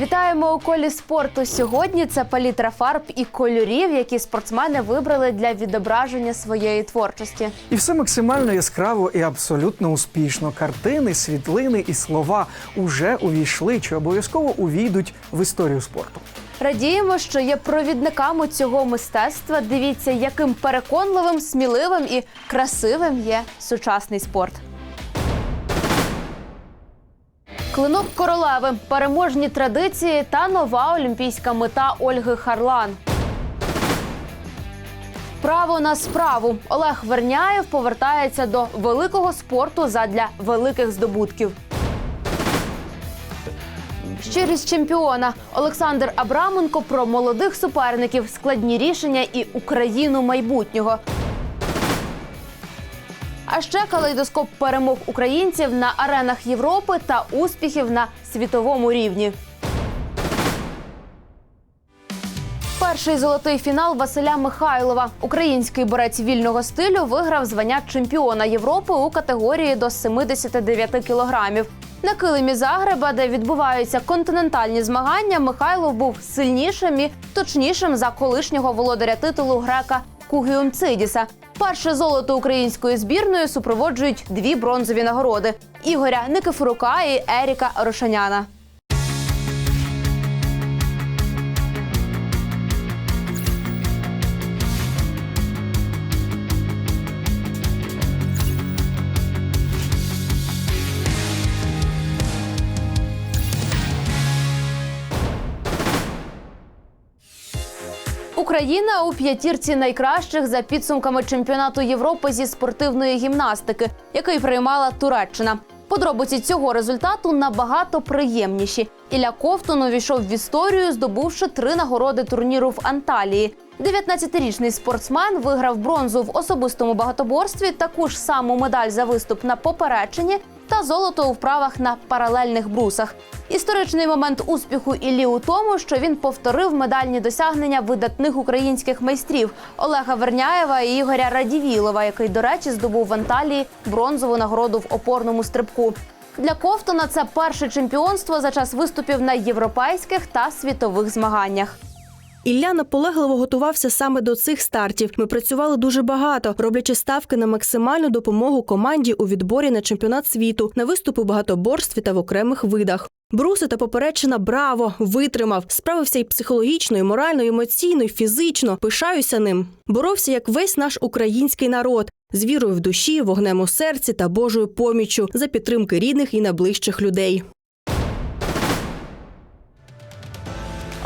Вітаємо у колі спорту. Сьогодні це палітра фарб і кольорів, які спортсмени вибрали для відображення своєї творчості. І все максимально яскраво і абсолютно успішно. Картини, світлини і слова уже увійшли чи обов'язково увійдуть в історію спорту. Радіємо, що є провідниками цього мистецтва. Дивіться, яким переконливим, сміливим і красивим є сучасний спорт. Клинок королеви, переможні традиції та нова олімпійська мета Ольги Харлан. Право на справу Олег Верняєв повертається до великого спорту задля великих здобутків. Щирість чемпіона Олександр Абраменко про молодих суперників, складні рішення і Україну майбутнього. А ще калейдоскоп перемог українців на аренах Європи та успіхів на світовому рівні. Перший золотий фінал Василя Михайлова. Український борець вільного стилю виграв звання чемпіона Європи у категорії до 79 кілограмів. На килимі Загреба, де відбуваються континентальні змагання, Михайлов був сильнішим і точнішим за колишнього володаря титулу грека Кугіумцидіса. Перше золото української збірної супроводжують дві бронзові нагороди Ігоря Никифорука і Еріка Рошаняна. Україна у п'ятірці найкращих за підсумками чемпіонату Європи зі спортивної гімнастики, який приймала Туреччина. Подробиці цього результату набагато приємніші. Ілля Ковтун увійшов в історію, здобувши три нагороди турніру в Анталії. 19-річний спортсмен виграв бронзу в особистому багатоборстві, таку ж саму медаль за виступ на поперечині та золото у вправах на паралельних брусах. Історичний момент успіху Іллі у тому, що він повторив медальні досягнення видатних українських майстрів Олега Верняєва і Ігоря Радівілова, який, до речі, здобув в Анталії бронзову нагороду в опорному стрибку. Для Ковтона це перше чемпіонство за час виступів на європейських та світових змаганнях. Ілля наполегливо готувався саме до цих стартів. Ми працювали дуже багато, роблячи ставки на максимальну допомогу команді у відборі на чемпіонат світу, на виступи багатоборстві та в окремих видах. Бруси та поперечина браво! Витримав, справився і психологічно, і морально, і емоційно, і фізично. Пишаюся ним. Боровся як весь наш український народ з вірою в душі, вогнем у серці та Божою поміччю за підтримки рідних і найближчих людей.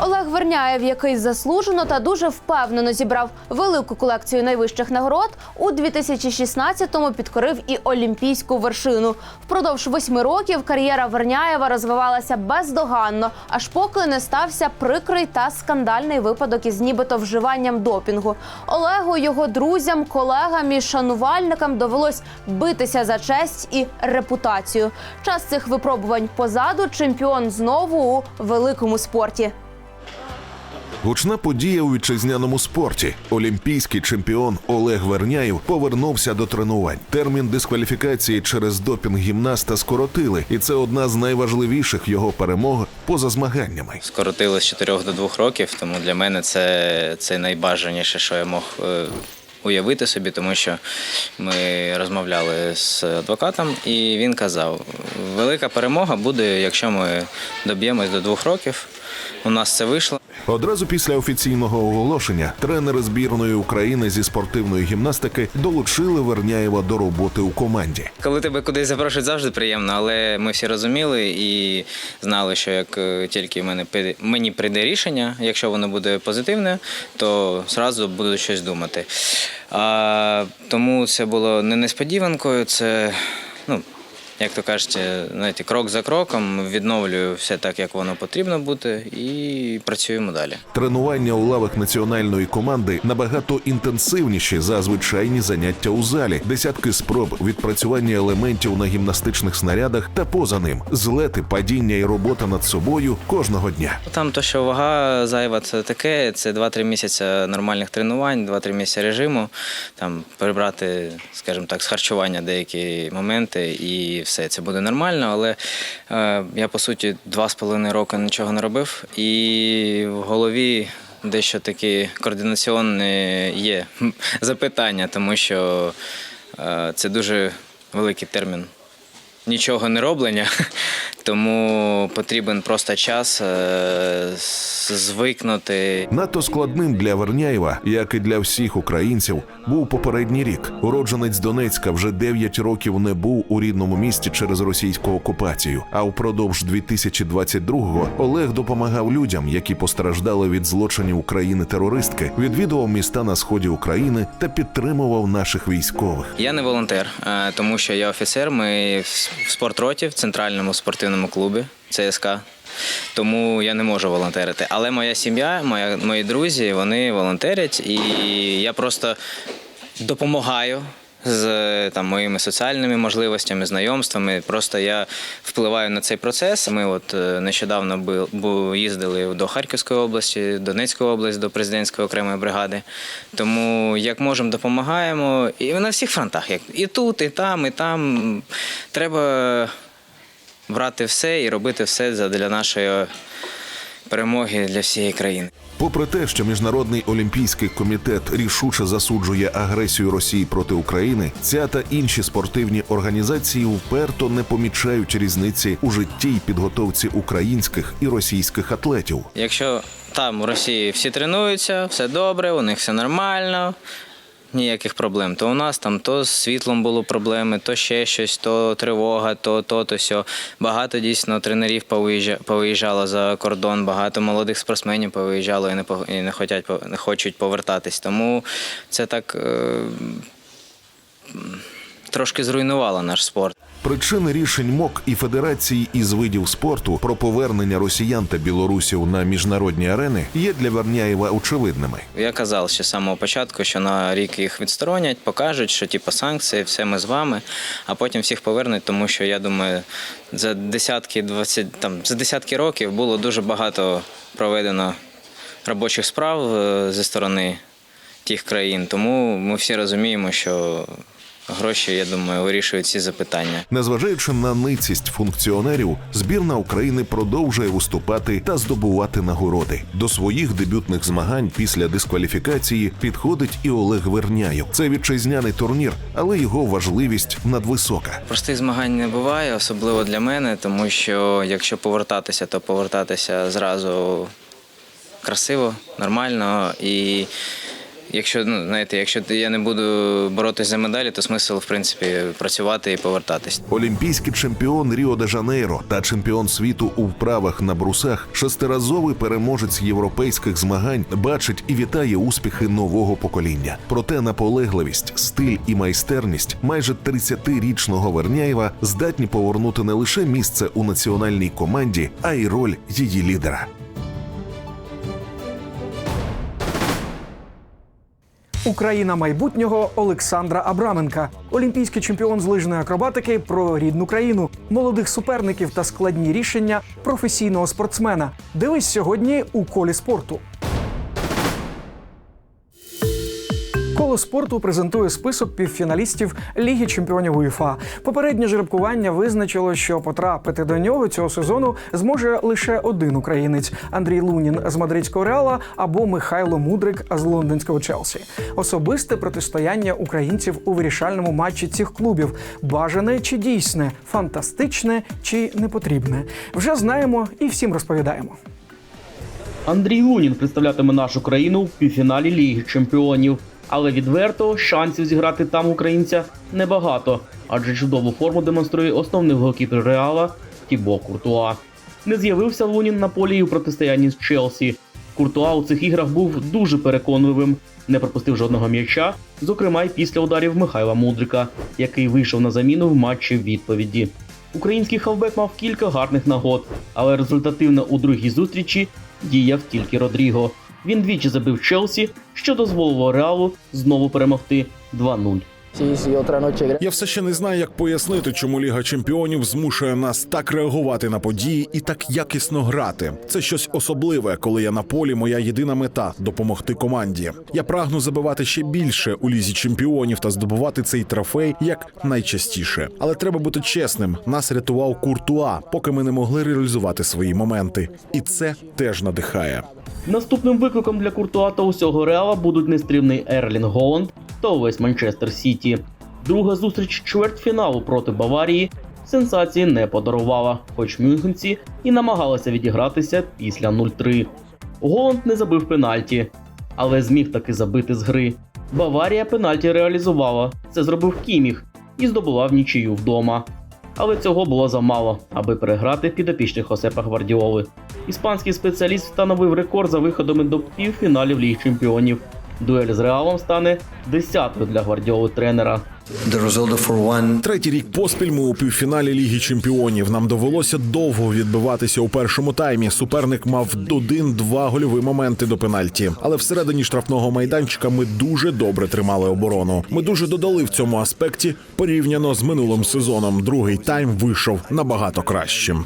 Олег Верняєв, який заслужено та дуже впевнено зібрав велику колекцію найвищих нагород, у 2016-му підкорив і олімпійську вершину. Впродовж восьми років кар'єра Верняєва розвивалася бездоганно, аж поки не стався прикрий та скандальний випадок із нібито вживанням допінгу. Олегу, його друзям, колегам і шанувальникам довелось битися за честь і репутацію. Час цих випробувань позаду чемпіон знову у великому спорті. Гучна подія у вітчизняному спорті. Олімпійський чемпіон Олег Верняєв повернувся до тренувань. Термін дискваліфікації через допінг гімнаста скоротили, і це одна з найважливіших його перемог поза змаганнями. скоротили з 4 до 2 років, тому для мене це, це найбажаніше, що я мог е, уявити собі, тому що ми розмовляли з адвокатом, і він казав: велика перемога буде, якщо ми доб'ємось до 2 років. У нас це вийшло. Одразу після офіційного оголошення тренери збірної України зі спортивної гімнастики долучили Верняєва до роботи у команді. Коли тебе кудись запрошують, завжди приємно, але ми всі розуміли і знали, що як е, тільки мене мені прийде рішення, якщо воно буде позитивне, то зразу буду щось думати. А, тому це було не несподіванкою, це. Ну, як то кажуть, е, знаєте, крок за кроком відновлюю все так, як воно потрібно бути, і працюємо далі. Тренування у лавах національної команди набагато інтенсивніші за звичайні заняття у залі. Десятки спроб відпрацювання елементів на гімнастичних снарядах та поза ним злети, падіння і робота над собою кожного дня. Там то, що вага зайва, це таке. Це 2-3 місяці нормальних тренувань, 2-3 місяці режиму. Там прибрати, скажімо так, з харчування деякі моменти і все все це буде нормально. Але е, я по суті два з половиною роки нічого не робив, і в голові дещо такі координаційні є запитання, тому що е, це дуже великий термін нічого не роблення, тому потрібен просто час е, звикнути. Надто складним для Верняєва, як і для всіх українців, був попередній рік. Уродженець Донецька вже 9 років не був у рідному місті через російську окупацію. А впродовж 2022-го Олег допомагав людям, які постраждали від злочинів України терористки, відвідував міста на сході України та підтримував наших військових. Я не волонтер, е, тому що я офіцер. Ми в в спортроті в центральному спортивному клубі ЦСК. Тому я не можу волонтерити. Але моя сім'я, моя, мої друзі, вони волонтерять, і я просто допомагаю з там моїми соціальними можливостями, знайомствами. Просто я впливаю на цей процес. Ми от е, нещодавно їздили до Харківської області, Донецької області, до президентської окремої бригади. Тому як можемо, допомагаємо. І на всіх фронтах, як і тут, і там, і там. Треба брати все і робити все для нашої перемоги для всієї країни. Попри те, що міжнародний олімпійський комітет рішуче засуджує агресію Росії проти України, ця та інші спортивні організації вперто не помічають різниці у житті й підготовці українських і російських атлетів. Якщо там у Росії всі тренуються, все добре, у них все нормально, ніяких проблем, то у нас там то з світлом було проблеми, то ще щось, то тривога, то то, то сьо. Багато дійсно тренерів повиїжджало за кордон, багато молодих спортсменів повиїжджало і не і не хочуть, не хочуть повертатись. Тому це так е, трошки зруйнувало наш спорт. Причини рішень МОК і Федерації із видів спорту про повернення росіян та білорусів на міжнародні арени є для Верняєва очевидними. Я казав ще з самого початку, що на рік їх відсторонять, покажуть, що типу санкції, все ми з вами, а потім всіх повернуть, тому що я думаю, за десятки, 20, там, за десятки років було дуже багато проведено робочих справ е, зі сторони тих країн. Тому ми всі розуміємо, що гроші, я думаю, вирішують ці запитання. Незважаючи на ницість функціонерів, збірна України продовжує виступати та здобувати нагороди. До своїх дебютних змагань після дискваліфікації підходить і Олег Верняєв. Це вітчизняний турнір, але його важливість надвисока. Простих змагань не буває, особливо для мене, тому що якщо повертатися, то повертатися зразу красиво, нормально. І якщо ну знаєте, якщо я не буду боротися за медалі, то смисл в принципі працювати і повертатись. Олімпійський чемпіон Ріо де Жанейро та чемпіон світу у вправах на брусах, шестиразовий переможець європейських змагань, бачить і вітає успіхи нового покоління. Проте наполегливість, стиль і майстерність майже 30-річного Верняєва здатні повернути не лише місце у національній команді, а й роль її лідера. Україна майбутнього Олександра Абраменка, олімпійський чемпіон з лижної акробатики про рідну країну, молодих суперників та складні рішення професійного спортсмена. Дивись сьогодні у колі спорту. Коло спорту презентує список півфіналістів Ліги чемпіонів УЄФА. Попереднє жеребкування визначило, що потрапити до нього цього сезону зможе лише один українець Андрій Лунін з мадридського реала або Михайло Мудрик з лондонського Челсі. Особисте протистояння українців у вирішальному матчі цих клубів бажане чи дійсне, фантастичне чи непотрібне. Вже знаємо і всім розповідаємо. Андрій Лунін представлятиме нашу країну в півфіналі Ліги Чемпіонів. Але відверто шансів зіграти там українця небагато, адже чудову форму демонструє основний голкіпер Реала Тібо Куртуа. Не з'явився Лунін на полі і у протистоянні з Челсі. Куртуа у цих іграх був дуже переконливим, не пропустив жодного м'яча, зокрема й після ударів Михайла Мудрика, який вийшов на заміну в матчі відповіді. Український хавбек мав кілька гарних нагод, але результативно у другій зустрічі діяв тільки Родріго. Він двічі забив Челсі, що дозволило Реалу знову перемогти 2-0. Я все ще не знаю, як пояснити, чому Ліга Чемпіонів змушує нас так реагувати на події і так якісно грати. Це щось особливе, коли я на полі. Моя єдина мета допомогти команді. Я прагну забивати ще більше у лізі чемпіонів та здобувати цей трофей як найчастіше. Але треба бути чесним. Нас рятував Куртуа, поки ми не могли реалізувати свої моменти, і це теж надихає. Наступним викликом для Куртуа та усього Реала будуть нестримний Ерлінг Голланд та увесь Манчестер Сіті. Друга зустріч чвертьфіналу проти Баварії сенсації не подарувала, хоч мюнхенці і намагалися відігратися після 0-3. Голланд не забив пенальті, але зміг таки забити з гри. Баварія пенальті реалізувала. Це зробив Кіміх і здобував нічию вдома. Але цього було замало, аби переграти підопічних Хосепа Гвардіоли. Іспанський спеціаліст встановив рекорд за виходами до півфіналів Ліги Чемпіонів. Дуель з Реалом стане десятою для Гвардіоли тренера. Третій рік поспіль ми у півфіналі Ліги Чемпіонів. Нам довелося довго відбиватися у першому таймі. Суперник мав один-два гольові моменти до пенальті. Але всередині штрафного майданчика ми дуже добре тримали оборону. Ми дуже додали в цьому аспекті порівняно з минулим сезоном. Другий тайм вийшов набагато кращим.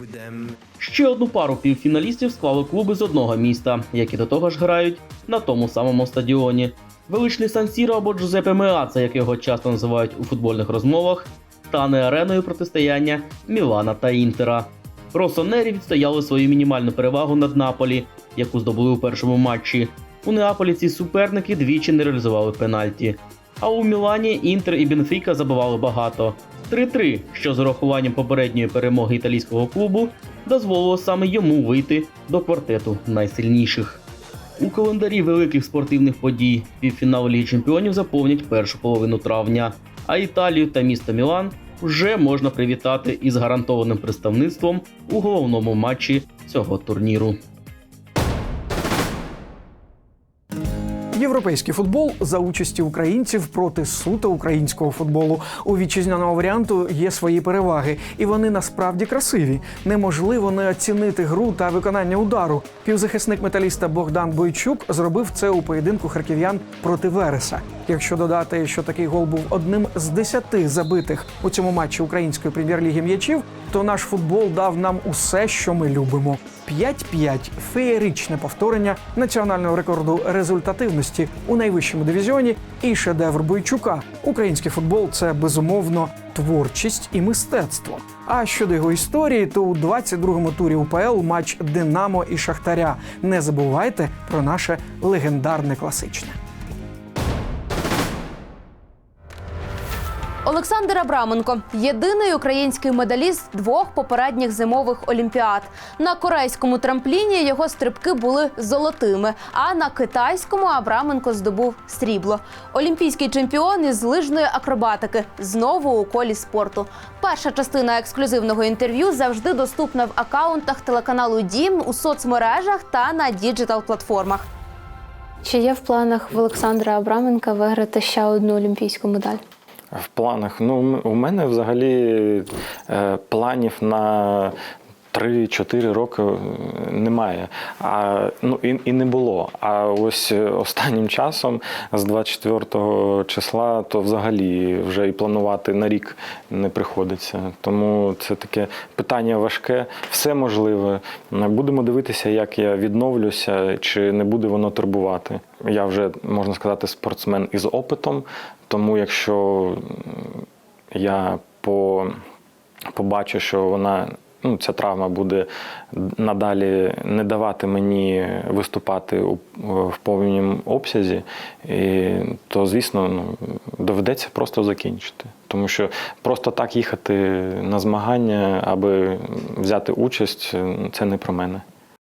Ще одну пару півфіналістів склали клуби з одного міста, які до того ж грають на тому самому стадіоні. Величний Сан-Сіро або Джузепе Меаца, як його часто називають у футбольних розмовах, стане ареною протистояння Мілана та Інтера. Росонері відстояли свою мінімальну перевагу над Наполі, яку здобули у першому матчі. У Неаполі ці суперники двічі не реалізували пенальті. А у Мілані Інтер і Бенфіка забивали багато. 3-3, що з урахуванням попередньої перемоги італійського клубу дозволило саме йому вийти до квартету найсильніших. У календарі великих спортивних подій півфінал Ліги Чемпіонів заповнять першу половину травня, а Італію та місто Мілан вже можна привітати із гарантованим представництвом у головному матчі цього турніру. Європейський футбол за участі українців проти суто українського футболу. У вітчизняного варіанту є свої переваги, і вони насправді красиві. Неможливо не оцінити гру та виконання удару. Півзахисник металіста Богдан Бойчук зробив це у поєдинку харків'ян проти Вереса. Якщо додати, що такий гол був одним з десяти забитих у цьому матчі української прем'єр-ліги м'ячів, то наш футбол дав нам усе, що ми любимо. 5-5 – феєричне повторення національного рекорду результативності у найвищому дивізіоні і шедевр Бойчука. Український футбол це безумовно творчість і мистецтво. А щодо його історії, то у 22-му турі УПЛ матч Динамо і Шахтаря. Не забувайте про наше легендарне класичне. Олександр Абраменко єдиний український медаліст двох попередніх зимових олімпіад. На корейському трампліні його стрибки були золотими, а на китайському Абраменко здобув срібло. Олімпійський чемпіон із лижної акробатики знову у колі спорту. Перша частина ексклюзивного інтерв'ю завжди доступна в акаунтах телеканалу Дім у соцмережах та на діджитал платформах. Чи є в планах в Олександра Абраменка виграти ще одну олімпійську медаль? В планах. Ну, у мене взагалі е, планів на 3-4 роки е, немає. А, ну, і, і не було. А ось е, останнім часом, з 24 числа, то взагалі вже і планувати на рік не приходиться. Тому це таке питання важке. Все можливе. Будемо дивитися, як я відновлюся, чи не буде воно турбувати. Я вже можна сказати спортсмен із опитом, тому якщо я по, побачу, що вона. Ну, ця травма буде надалі не давати мені виступати у, в повному обсязі, і, то, звісно, ну, доведеться просто закінчити. Тому що просто так їхати на змагання, аби взяти участь, це не про мене.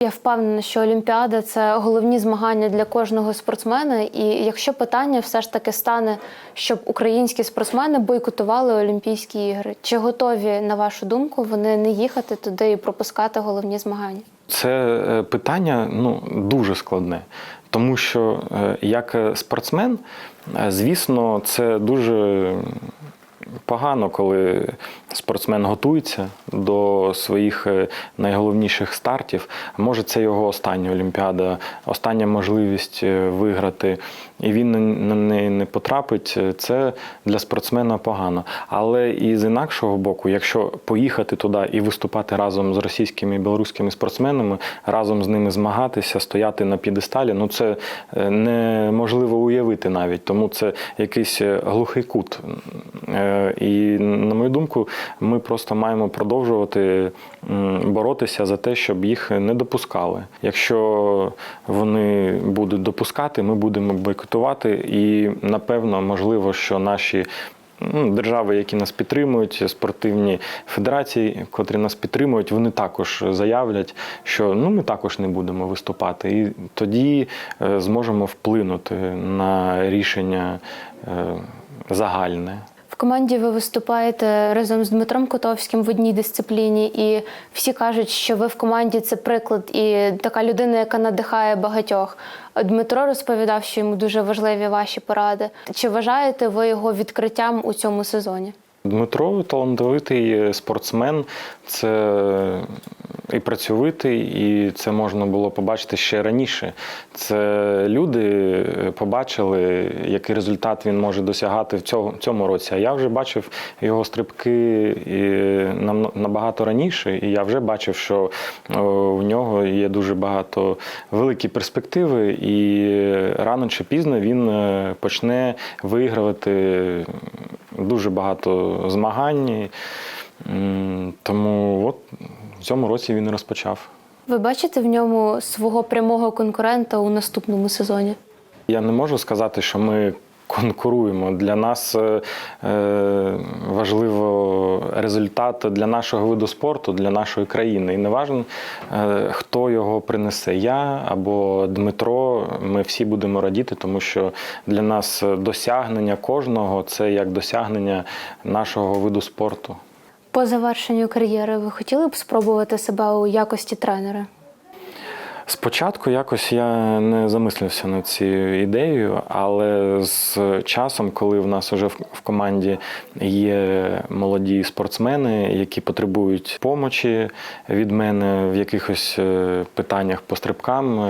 Я впевнена, що Олімпіада це головні змагання для кожного спортсмена. І якщо питання все ж таки стане, щоб українські спортсмени бойкотували Олімпійські ігри, чи готові, на вашу думку, вони не їхати туди і пропускати головні змагання? Це е, питання ну, дуже складне, тому що е, як е, спортсмен, звісно, це дуже погано, коли спортсмен готується до своїх е, найголовніших стартів. Може, це його остання Олімпіада, остання можливість е, виграти, і він на- неї не потрапить. Це для спортсмена погано. Але і з інакшого боку, якщо поїхати туди і виступати разом з російськими і білоруськими спортсменами, разом з ними змагатися, стояти на п'єдесталі, ну це е, неможливо уявити навіть. Тому це якийсь е, глухий кут. Е, І на мою думку, ми просто маємо продовжувати боротися за те, щоб їх не допускали. Якщо вони будуть допускати, ми будемо бойкотувати, і напевно, можливо, що наші. ну, Держави, які нас підтримують, спортивні федерації, котрі нас підтримують, вони також заявлять, що ну ми також не будемо виступати, і тоді е, зможемо вплинути на рішення е, загальне. Команді ви виступаєте разом з Дмитром Котовським в одній дисципліні, і всі кажуть, що ви в команді це приклад і така людина, яка надихає багатьох. Дмитро розповідав, що йому дуже важливі ваші поради. Чи вважаєте ви його відкриттям у цьому сезоні? Дмитро талановитий спортсмен, це і працьовитий, і це можна було побачити ще раніше. Це люди побачили, який результат він може досягати в цьому, цьому році. А я вже бачив його стрибки нам- набагато раніше, і я вже бачив, що в нього є дуже багато великі перспективи, і рано чи пізно він е, почне вигравати дуже багато змагань. Тому от цьому році він і розпочав. Ви бачите в ньому свого прямого конкурента у наступному сезоні? Я не можу сказати, що ми конкуруємо. Для нас е, е, важливо результат для нашого виду спорту, для нашої країни. І не важливо, е, хто його принесе. Я або Дмитро. Ми всі будемо радіти, тому що для нас досягнення кожного це як досягнення нашого виду спорту. По завершенню кар'єри ви хотіли б спробувати себе у якості тренера? Спочатку якось я не замислився над цією ідеєю, але з часом, коли в нас вже в команді є молоді спортсмени, які потребують помочі від мене в якихось е, питаннях по стрибкам.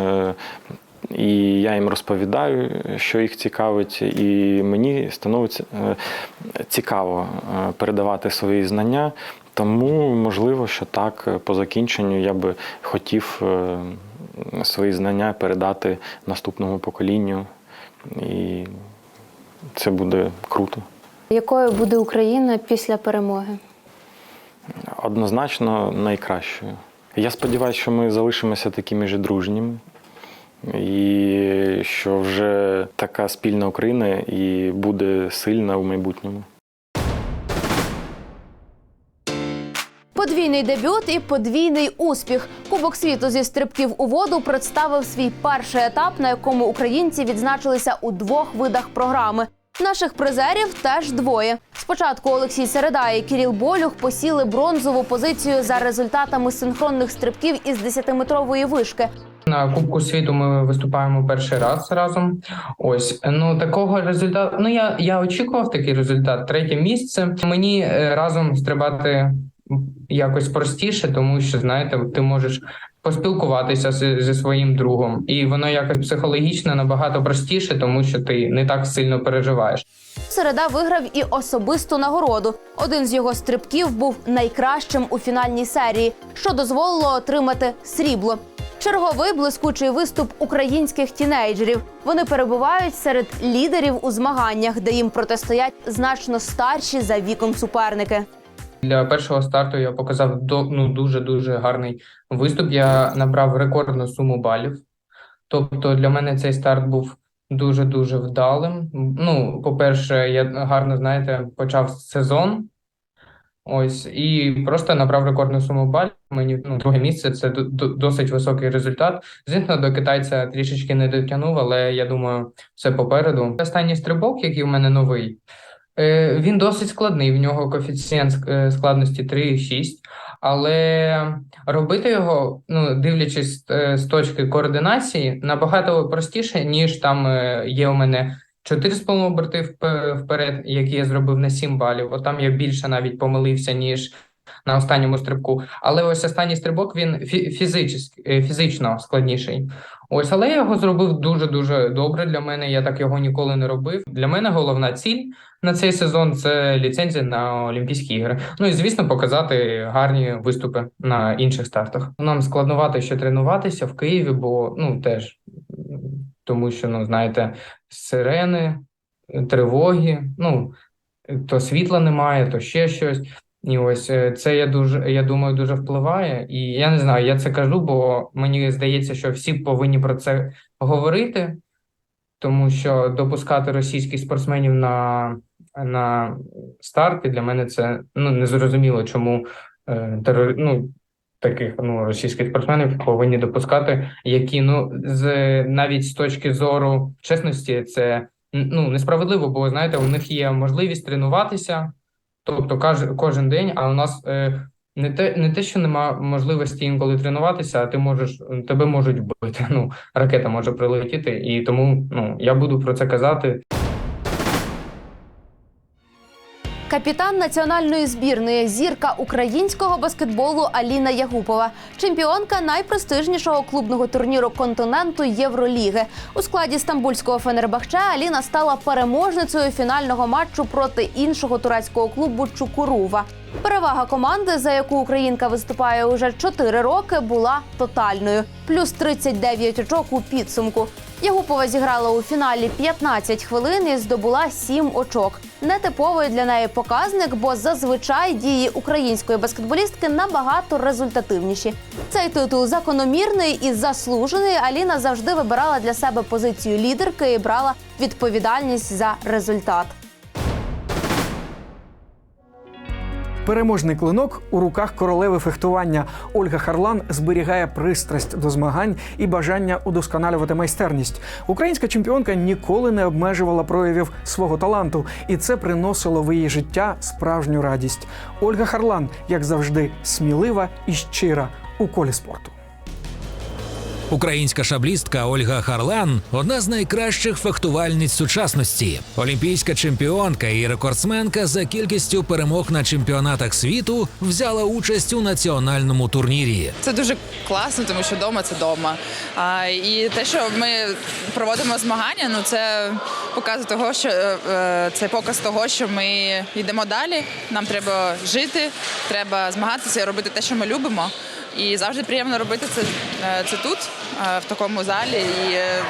І я їм розповідаю, що їх цікавить, і мені становиться е, цікаво е, передавати свої знання. Тому можливо, що так по закінченню я би хотів е, свої знання передати наступному поколінню, і це буде круто. Якою буде Україна після перемоги? Однозначно найкращою. Я сподіваюся, що ми залишимося такими ж дружніми, і що вже така спільна Україна і буде сильна в майбутньому. Подвійний дебют і подвійний успіх. Кубок світу зі стрибків у воду представив свій перший етап, на якому українці відзначилися у двох видах програми. Наших призерів теж двоє. Спочатку Олексій Середа і Кіріл Болюх посіли бронзову позицію за результатами синхронних стрибків із 10-метрової вишки. На Кубку світу ми виступаємо перший раз разом. Ось ну такого результату. Ну я, я очікував такий результат. Третє місце. Мені е, разом стрибати якось простіше, тому що знаєте, ти можеш поспілкуватися з- зі своїм другом, і воно якось психологічно набагато простіше, тому що ти не так сильно переживаєш. Середа виграв і особисту нагороду. Один з його стрибків був найкращим у фінальній серії, що дозволило отримати срібло. Черговий блискучий виступ українських тінейджерів. Вони перебувають серед лідерів у змаганнях, де їм протистоять значно старші за віком суперники. Для першого старту я показав ну, дуже дуже гарний виступ. Я набрав рекордну суму балів. Тобто для мене цей старт був дуже дуже вдалим. Ну, по-перше, я гарно, знаєте, почав сезон. Ось, і просто набрав рекордну суму балів. Мені ну, друге місце це до- до- досить високий результат. Звісно, до китайця трішечки не дотягнув, але я думаю, все попереду. Останній стрибок, який у мене новий, Е, Він досить складний, в нього коефіцієнт е, складності 3,6, але робити його, ну, дивлячись е, з точки координації, набагато простіше, ніж там є у мене 4,5 оберти вп- вперед, які я зробив на 7 балів. От там я більше навіть помилився, ніж на останньому стрибку. Але ось останній стрибок він фі- е, фізично складніший. Ось, але я його зробив дуже-дуже добре для мене. Я так його ніколи не робив. Для мене головна ціль на цей сезон це ліцензія на Олімпійські ігри. Ну і звісно, показати гарні виступи на інших стартах. Нам складнувато ще тренуватися в Києві, бо ну теж тому, що ну знаєте, сирени, тривоги. Ну то світла немає, то ще щось. І ось е, це я дуже, я думаю, дуже впливає. І я не знаю, я це кажу, бо мені здається, що всі повинні про це говорити, тому що допускати російських спортсменів на, на старти для мене це ну незрозуміло, чому е, терор, ну, таких ну, російських спортсменів повинні допускати, які ну з навіть з точки зору чесності, це ну несправедливо, бо знаєте, у них є можливість тренуватися. Тобто каже кожен день, а у нас е, не те, не те, що нема можливості інколи тренуватися, а ти можеш тебе можуть вбити. Ну, ракета може прилетіти, і тому ну я буду про це казати. Капітан національної збірної зірка українського баскетболу Аліна Ягупова, чемпіонка найпрестижнішого клубного турніру континенту Євроліги. У складі стамбульського Фенербахче Аліна стала переможницею фінального матчу проти іншого турецького клубу Чукурува. Перевага команди, за яку українка виступає уже 4 роки, була тотальною плюс 39 очок у підсумку. Ягупова зіграла у фіналі 15 хвилин і здобула 7 очок. Нетиповий для неї показник, бо зазвичай дії української баскетболістки набагато результативніші. Цей титул закономірний і заслужений. Аліна завжди вибирала для себе позицію лідерки і брала відповідальність за результат. Переможний клинок у руках королеви фехтування Ольга Харлан зберігає пристрасть до змагань і бажання удосконалювати майстерність. Українська чемпіонка ніколи не обмежувала проявів свого таланту, і це приносило в її життя справжню радість. Ольга Харлан, як завжди, смілива і щира у колі спорту. Українська шаблістка Ольга Харлан одна з найкращих фехтувальниць сучасності, олімпійська чемпіонка і рекордсменка за кількістю перемог на чемпіонатах світу взяла участь у національному турнірі. Це дуже класно, тому що вдома це вдома. А, і те, що ми проводимо змагання, ну це показ того, що е, е, це показ того, що ми йдемо далі. Нам треба жити, треба змагатися робити те, що ми любимо. І завжди приємно робити це, е, це тут, е, в такому залі. І е,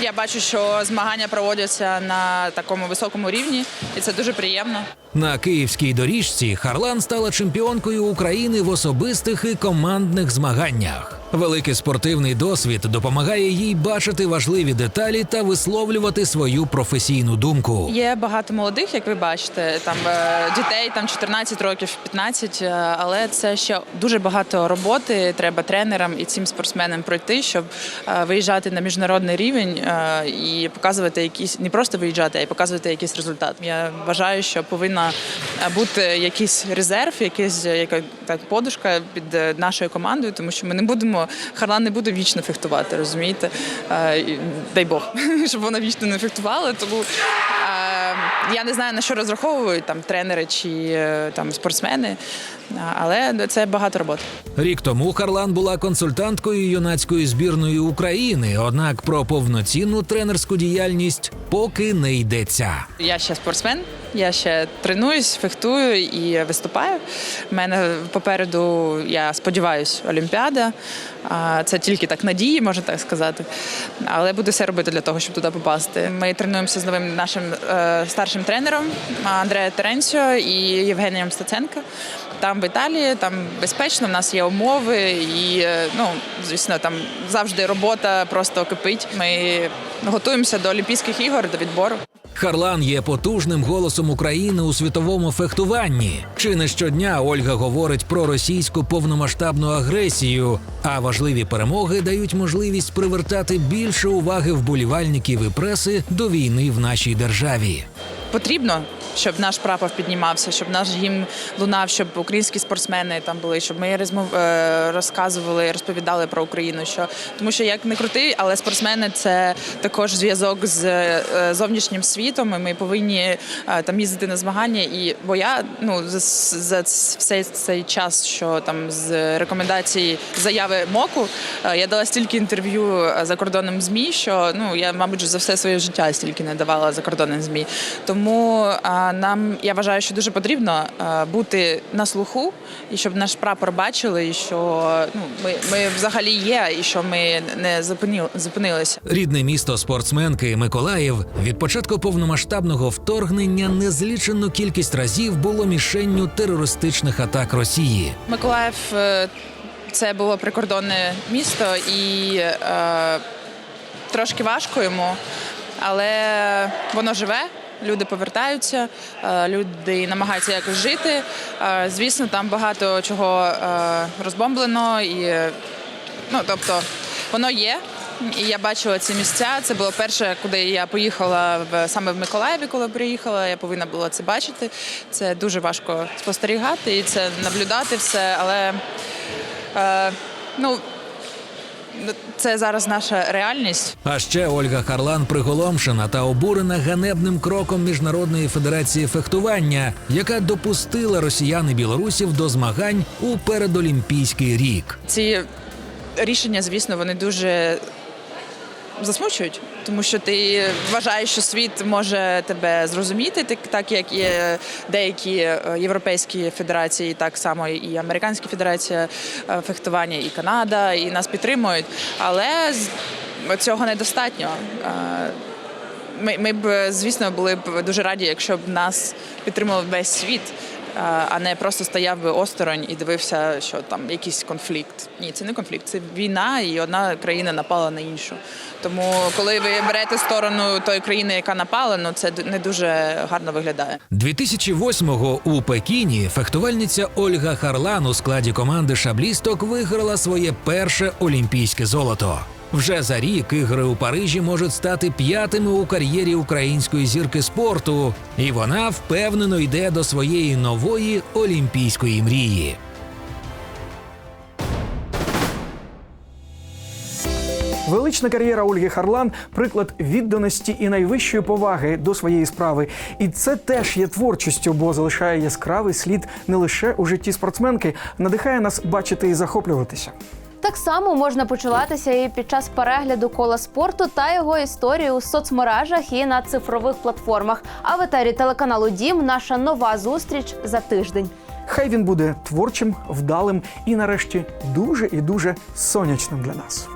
я бачу, що змагання проводяться на такому високому рівні, і це дуже приємно. На київській доріжці Харлан стала чемпіонкою України в особистих і командних змаганнях. Великий спортивний досвід допомагає їй бачити важливі деталі та висловлювати свою професійну думку. Є багато молодих, як ви бачите, там е, дітей там 14 років, 15, е, але це ще дуже багато роботи. Треба тренерам і цим спортсменам пройти, щоб е, виїжджати на міжнародний рівень і показувати якісь не просто виїжджати, а й показувати якийсь результат. Я вважаю, що повинна бути якийсь резерв, якийсь яка так подушка під нашою командою, тому що ми не будемо. Харлан не буде вічно фехтувати, розумієте? Е, Дай Бог, щоб вона вічно не фехтувала. Тому е, я не знаю на що розраховують там тренери чи е, там спортсмени, але це багато роботи. Рік тому Харлан була консультанткою юнацької збірної України, однак про повноцінну тренерську діяльність поки не йдеться. Я ще спортсмен, я ще тренуюсь, фехтую і виступаю. У мене попереду, я сподіваюся, Олімпіада. Це тільки так надії, можна так сказати. Але буду все робити для того, щоб туди попасти. Ми тренуємося з новим нашим е, старшим тренером Андреа Теренціо і Євгенієм Стаценко. Там в Італії, там безпечно, в нас є умови, і е, ну звісно, там завжди робота просто кипить. Ми готуємося до Олімпійських ігор, до відбору. Харлан є потужним голосом України у світовому фехтуванні. Чи не щодня Ольга говорить про російську повномасштабну агресію, а важливі перемоги дають можливість привертати більше уваги вболівальників і преси до війни в нашій державі. Потрібно щоб наш прапор піднімався, щоб наш гімн лунав, щоб українські спортсмени там були, щоб ми е, розказували, розповідали про Україну. Що тому, що як не крути, але спортсмени це також зв'язок з е, зовнішнім світом. і Ми повинні е, там їздити на змагання. І бо я ну за, за цей, час, що там з рекомендацій заяви МОКу, я дала стільки інтерв'ю е, закордонним змі, що ну я, мабуть, за все своє життя стільки не давала закордонним змі. Тому е, нам я вважаю, що дуже потрібно е, бути на слуху і щоб наш прапор бачили, і що ну ми, ми взагалі є, і що ми не зупинили, зупинилися. Рідне місто спортсменки Миколаїв від початку повномасштабного вторгнення незлічену кількість разів було мішенню терористичних атак Росії. Миколаїв е, це було прикордонне місто і е, трошки важко йому, але воно живе. Люди повертаються, е, люди намагаються якось жити. Е, Звісно, там багато чого е, розбомблено, і ну тобто воно є. І я бачила ці місця. Це було перше, куди я поїхала в саме в Миколаєві, коли приїхала. Я повинна була це бачити. Це дуже важко спостерігати і це наблюдати все, але е, ну. Це зараз наша реальність. А ще Ольга Харлан приголомшена та обурена ганебним кроком Міжнародної федерації фехтування, яка допустила росіян і білорусів до змагань у передолімпійський рік. Ці рішення, звісно, вони дуже засмучують, тому що ти вважаєш, що світ може тебе зрозуміти, так, як і деякі е, європейські федерації, так само і американська федерація е, фехтування, і Канада, і нас підтримують. Але цього недостатньо. Е, Ми, ми б, звісно, були б дуже раді, якщо б нас підтримав весь світ, а не просто стояв би осторонь і дивився, що там якийсь конфлікт. Ні, це не конфлікт, це війна, і одна країна напала на іншу. Тому, коли ви берете сторону тої країни, яка напала, ну це не дуже гарно виглядає. 2008-го у Пекіні фехтувальниця Ольга Харлан у складі команди шаблісток виграла своє перше олімпійське золото. Вже за рік ігри у Парижі можуть стати п'ятими у кар'єрі української зірки спорту, і вона впевнено йде до своєї нової олімпійської мрії. Велична кар'єра Ольги Харлан приклад відданості і найвищої поваги до своєї справи. І це теж є творчістю, бо залишає яскравий слід не лише у житті спортсменки, надихає нас бачити і захоплюватися. Так само можна почуватися і під час перегляду кола спорту та його історії у соцмережах і на цифрових платформах. А в етері телеканалу Дім наша нова зустріч за тиждень. Хай він буде творчим, вдалим і, нарешті, дуже і дуже сонячним для нас.